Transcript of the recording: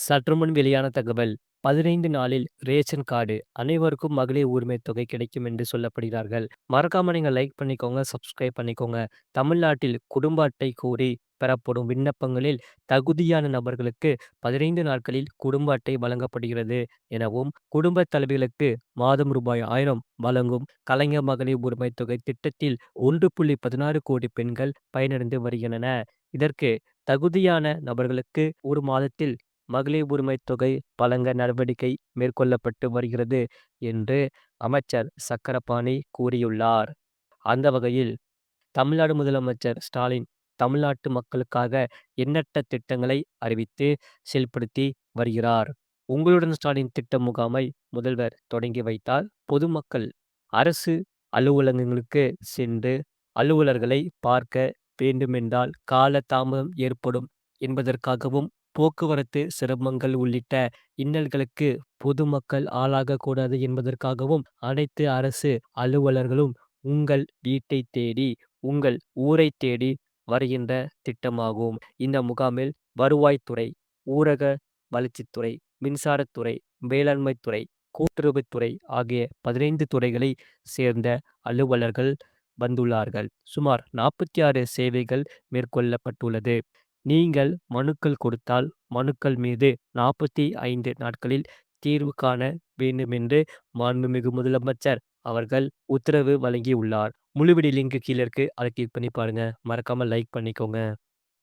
சற்றுமுன் வெளியான தகவல் பதினைந்து நாளில் ரேஷன் கார்டு அனைவருக்கும் மகளிர் உரிமை தொகை கிடைக்கும் என்று சொல்லப்படுகிறார்கள். மறக்காம நீங்க லைக் பண்ணிக்கோங்க சப்ஸ்கிரைப் பண்ணிக்கோங்க. தமிழ்நாட்டில் குடும்ப அட்டை கோரி பெறப்படும் விண்ணப்பங்களில் தகுதியான நபர்களுக்கு பதினைந்து நாட்களில் குடும்ப அட்டை வழங்கப்படுகிறது. எனவும் குடும்ப தலைவிகளுக்கு மாதம் ரூபாய் ஆயிரம் வழங்கும் கலைஞர் மகளிர் உரிமை தொகை திட்டத்தில் ஒன்று புள்ளி பதினாறு கோடி பெண்கள் பயனடைந்து வருகின்றன. இதற்கு தகுதியான நபர்களுக்கு ஒரு மாதத்தில் மகளிர் உரிமை தொகை வழங்க நடவடிக்கை மேற்கொள்ளப்பட்டு வருகிறது என்று அமைச்சர் சக்கரபாணி கூறியுள்ளார். அந்த வகையில் தமிழ்நாடு முதலமைச்சர் ஸ்டாலின் தமிழ்நாட்டு மக்களுக்காக எண்ணற்ற திட்டங்களை அறிவித்து செயல்படுத்தி வருகிறார். உங்களுடன் ஸ்டாலின் திட்ட முகாமை முதல்வர் தொடங்கி வைத்தால் பொதுமக்கள் அரசு அலுவலகங்களுக்கு சென்று அலுவலர்களை பார்க்க வேண்டுமென்றால் கால தாமதம் ஏற்படும் என்பதற்காகவும் போக்குவரத்து சிரமங்கள் உள்ளிட்ட இன்னல்களுக்கு பொதுமக்கள் ஆளாகக்கூடாது என்பதற்காகவும் அனைத்து அரசு அலுவலர்களும் உங்கள் வீட்டை தேடி உங்கள் ஊரை தேடி வருகின்ற திட்டமாகும். இந்த முகாமில் வருவாய்த்துறை ஊரக வளர்ச்சித்துறை மின்சாரத்துறை வேளாண்மைத்துறை கூட்டுறவுத்துறை ஆகிய பதினைந்து துறைகளை சேர்ந்த அலுவலர்கள் வந்துள்ளார்கள். சுமார் நாற்பத்தி ஆறு சேவைகள் மேற்கொள்ளப்பட்டுள்ளது. நீங்கள் மனுக்கள் கொடுத்தால் மனுக்கள் மீது நாற்பத்தி ஐந்து நாட்களில் தீர்வு காண வேண்டுமென்று மாண்புமிகு முதலமைச்சர் அவர்கள் உத்தரவு வழங்கியுள்ளார். முழு வீடியோ லிங்க் கீழே இருக்கு. அதை கிளிக் பண்ணி பாருங்க. மறக்காம லைக் பண்ணிக்கோங்க.